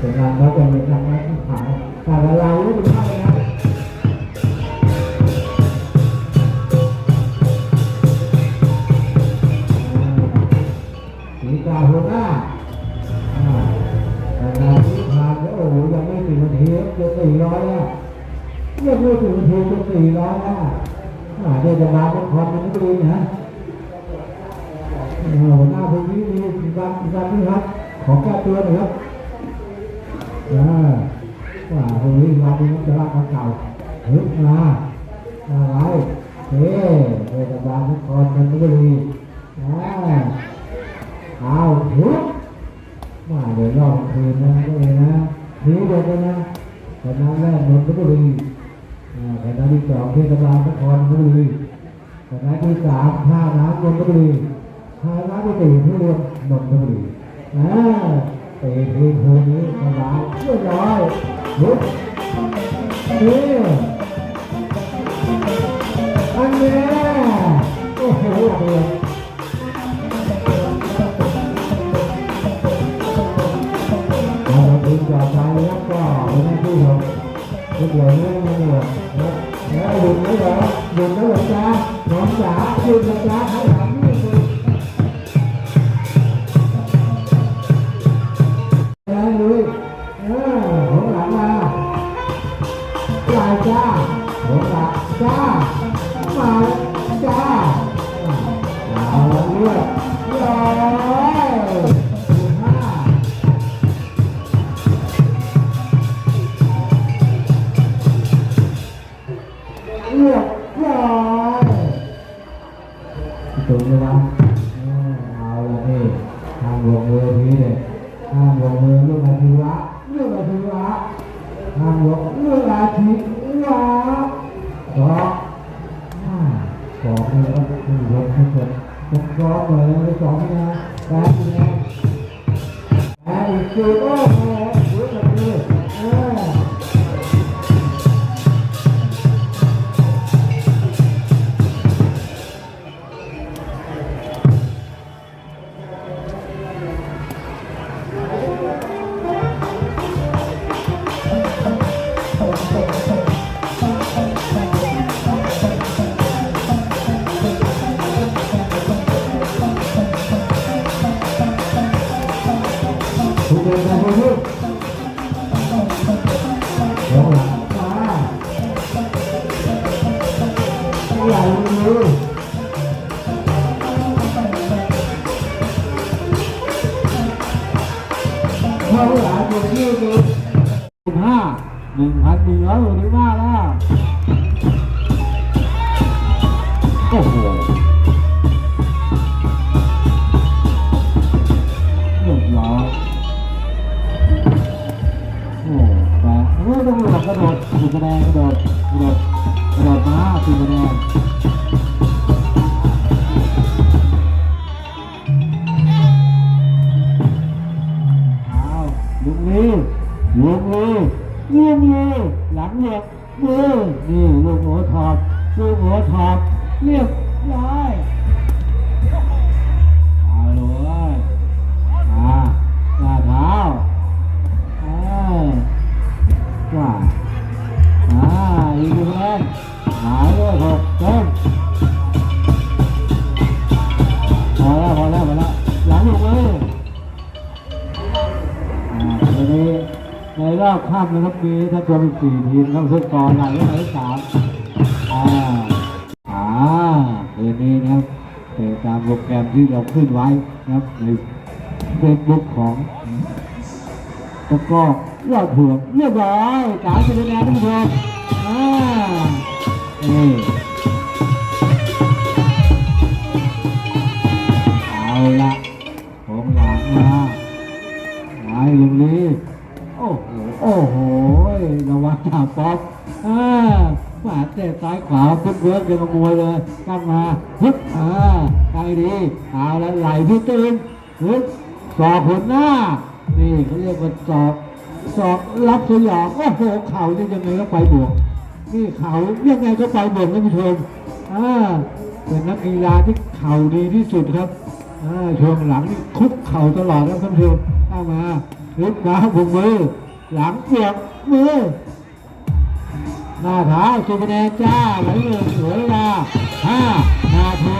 เป็นงานเขาเป็นงานที่ขายแต่ละเราไม่ดูเข้าเลยนะสีกาหัวหน้าอ่าแต่งาที่ผ่านแล้วโอ้โหยังไม่ถึงนาทีจะสี่ร้อยแล้วยังไม่ถึงนาทีจะสี่ร้อยแล้วอ่าเดี๋ยวจะมาเป็นคอนมันไม่ดีนะโอ้โหหน้าคนนี้มีการการนี่ครับของแก้ตัวหน่อยครับ อ่าว่าคนนี้มาเป็นจะรักของเก่าฮึบมาอะไรเฮ้เทศบาลนครนนทบุรีอ่าเอาฮึบมาเดี๋ยวรอบคืนนะก็เลยนะทีเดี๋ยวนะคณะแรกนนทบุรีอ่าคณะที่สองเทศบาลนครนนทบุรีคณะที่สามท่าน้ำนนทบุรีทางร้านก๋วยเตี๋ยวทุเรียนนนทบุรีอ่า ตะทีมคืนนี้สบายเรียบร้อยลุกนี่อันนี้โอ้โหเดียวเราถึงจอดใจแล้วก็เป็นหน้าที่ของก๋วยเตี๋ยวเนื้อมันหมดนะแล้วหยุดไหมเหรอหยุดแล้วเหรอจ๊ะน้องจ๋าหยุดนะจ๊ะให้ถา มาจ้าเอาละเลือดร้อยสิบห้าเลือดร้อยถูกไหมวะเออเอาละนี่ทางลงมือทีเนี่ยทางลงมือลูกอาชีวะลูกอาชีวะทางลงลูกอาชีวะก็อ่าบอก เลยว่าคือรถทุกคนทุกรอมเลยสองนะแปดนะแปดอีกคือ้โหลังมาใหญ่เลยเท่าไหร่ตัวนี้คือสิบห้าหนึ่งพันหนึ่งร้อยหกสิบห้าแล้วโอ้โหเรียบร้อย ระโดดสี่คะแนนกระโดดกระโดดกระโดดมาสี่คะแนนเอาลุงลีลุงลีลุงลีหลังเหยียบมือนี่ลูกหัวถอดลูกหัวถอดเรียบร้อย ในรอบค่ำนะครับมีถ้าตัวเป็นสี่ทีมต้องเซตกองหลังหมายสามอ่าอ่าคืนนี้นะครับเตะตามโปรแกรมที่เราขึ้นไว้นะครับในเฟซบุ๊กของตะก้อยอดเผือกเรียบร้อยสามสิบคะแนนทุกคนอ่าเอ โอ้โหระวังหาป๊อปอ่าขวาเตะซ้ายขวาพึ่งเวิร์กเดินมามวยเลยตั้งมาฮึบอ่าไอ้ดีเอาแล้วไหลพี่ตื่นฮึบสอกหัวหน้า นี่เขาเรียกว่าสอกสอกรับสยองโอ้โหเข่านี่ยังไงก็ไปบวกนี่เข่ายังไงก็ไปบวกท่านผู้ชมอ่าเป็นนักกีฬาที่เข่าดีที่สุดครับอ่าช่วงหลังนี่คุกเข่าตลอดครับท่านผู้ชมเข้ามาลุกมาบุกมือ หลังเสียบมือหน้าเท้าสุพเนจ้าไหลเงินเหลือเวลาห้านาที